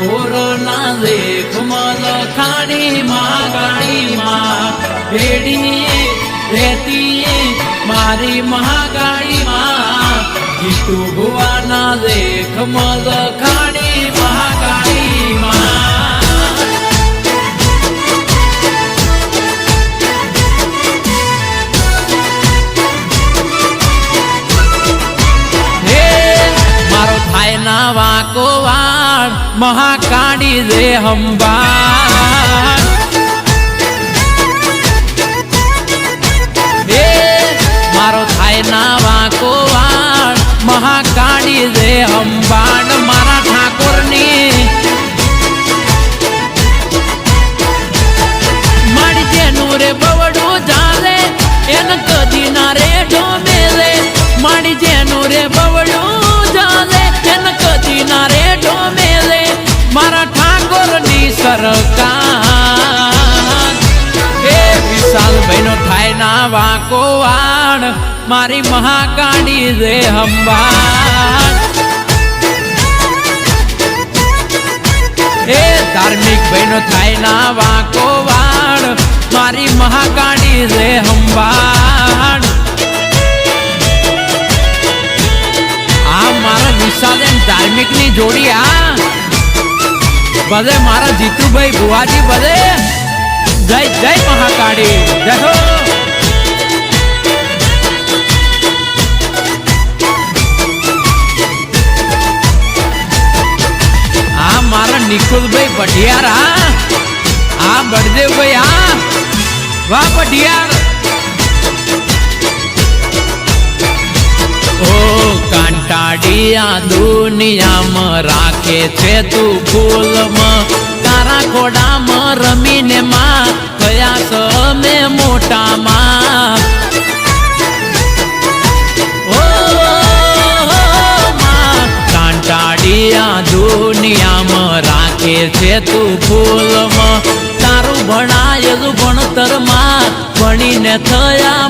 ઓરના લેખ મલ ખાણી માં, ગાડી માં. ભેડી રહેતી મારી મહાગાડી માં. જીતુ ભુવાના લેખ મલ મહાકાળી રે હંબા મારો થાય ના વાકો વાળ મહાકાળી રે હંબાળ ની સરકાર હે વિશાલ ભાઈનો થાય ના વાંકો વાણ. મારી મહાકાળી રે હંબાળ એ ધાર્મિક બહેનો થાય ના વાંકો વાળ મારી મહાકાળી રે હંબાણ આ મારા વિશાલ એમ ધાર્મિકની જોડી આ બધે મારા જીતુભાઈ ભુવાજી બધે જય જય મહાકાળી. જય આ મારા નિકુલભાઈ પઢિયાર આ આ બળદેવભાઈ આ વાહ, પઢિયાર. કાંટાડિયા દુનિયામાં રાખે છે તું ફૂલમાં તારા ખોડામાં રમીને માં થયા સમે મોટામાં. ઓ કાંટાડિયા દુનિયામાં રાખે છે તું ફૂલમાં તારું ભણાયેલું ભણતરમાં ભણીને થયા